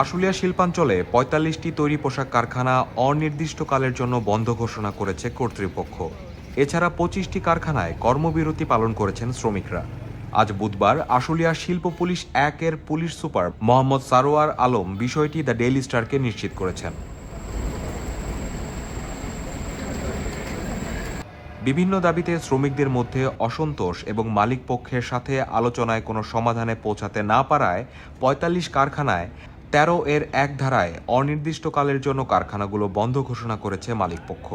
আশুলিয়া শিল্পাঞ্চলে পঁয়তাল্লিশটি তৈরি পোশাক কারখানা অনির্দিষ্টকালের জন্য বন্ধ ঘোষণা করেছে কর্তৃপক্ষ। এছাড়া পঁচিশটি কারখানায় কর্মবিরতি পালন করেছেন শ্রমিকরা। আজ বুধবার আশুলিয়া শিল্প পুলিশ একের পুলিশ সুপার মোহাম্মদ সারোয়ার আলম বিষয়টি দ্য ডেইলি স্টারকে নিশ্চিত করেছেন। বিভিন্ন দাবিতে শ্রমিকদের মধ্যে অসন্তোষ এবং মালিক পক্ষের সাথে আলোচনায় কোনো সমাধানে পৌঁছাতে না পারায় পঁয়তাল্লিশ কারখানায় তেরো এর এক ধারায় অনির্দিষ্টকালের জন্য কারখানাগুলো বন্ধ ঘোষণা করেছে মালিকপক্ষ।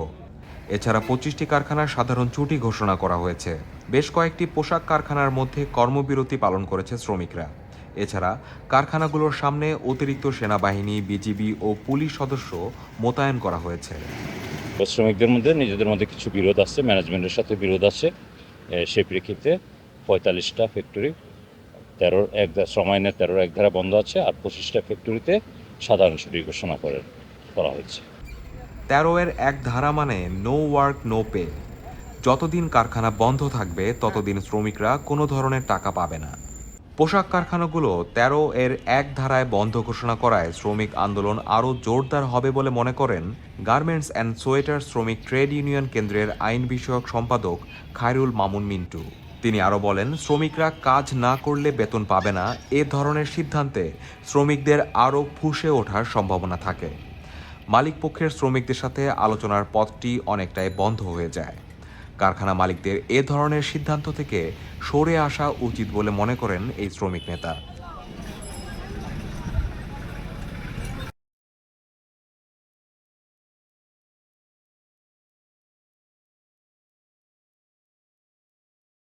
এছাড়া পঁচিশটি কারখানার সাধারণ ছুটি ঘোষণা করা হয়েছে। বেশ কয়েকটি পোশাক কারখানার মধ্যে কর্মবিরতি পালন করেছে শ্রমিকরা। এছাড়া কারখানাগুলোর সামনে অতিরিক্ত সেনাবাহিনী, বিজিবি ও পুলিশ সদস্য মোতায়েন করা হয়েছে। শ্রমিকদের মধ্যে নিজেদের মধ্যে কিছু বিরোধ আছে, ম্যানেজমেন্টের সাথে বিরোধ আছে। সেই প্রেক্ষিতে পঁয়তাল্লিশটা ফ্যাক্টরি তেরোর এক ধা- শ্রম আইনের তেরোর এক ধারা বন্ধ আছে আর পঁচিশটা ফ্যাক্টরিতে সাধারণ ছুটি ঘোষণা করে করা হয়েছে। তেরো এর এক ধারা মানে নো ওয়ার্ক নো পে যতদিন কারখানা বন্ধ থাকবে, ততদিন শ্রমিকরা কোনো ধরনের টাকা পাবে না। পোশাক কারখানাগুলো তেরো এর এক ধারায় বন্ধ ঘোষণা করায় শ্রমিক আন্দোলন আরও জোরদার হবে বলে মনে করেন গার্মেন্টস অ্যান্ড সোয়েটার শ্রমিক ট্রেড ইউনিয়ন কেন্দ্রের আইন বিষয়ক সম্পাদক খায়রুল মামুন মিন্টু। তিনি আরও বলেন, শ্রমিকরা কাজ না করলে বেতন পাবে না। এ ধরনের সিদ্ধান্তে শ্রমিকদের আরও ফুসে ওঠার সম্ভাবনা থাকে। মালিকপক্ষের শ্রমিকদের সাথে আলোচনার পথটি অনেকটাই বন্ধ হয়ে যায়। কারখানা মালিকদের এ ধরনের সিদ্ধান্ত থেকে সরে আসা উচিত বলে মনে করেন এই শ্রমিক নেতা।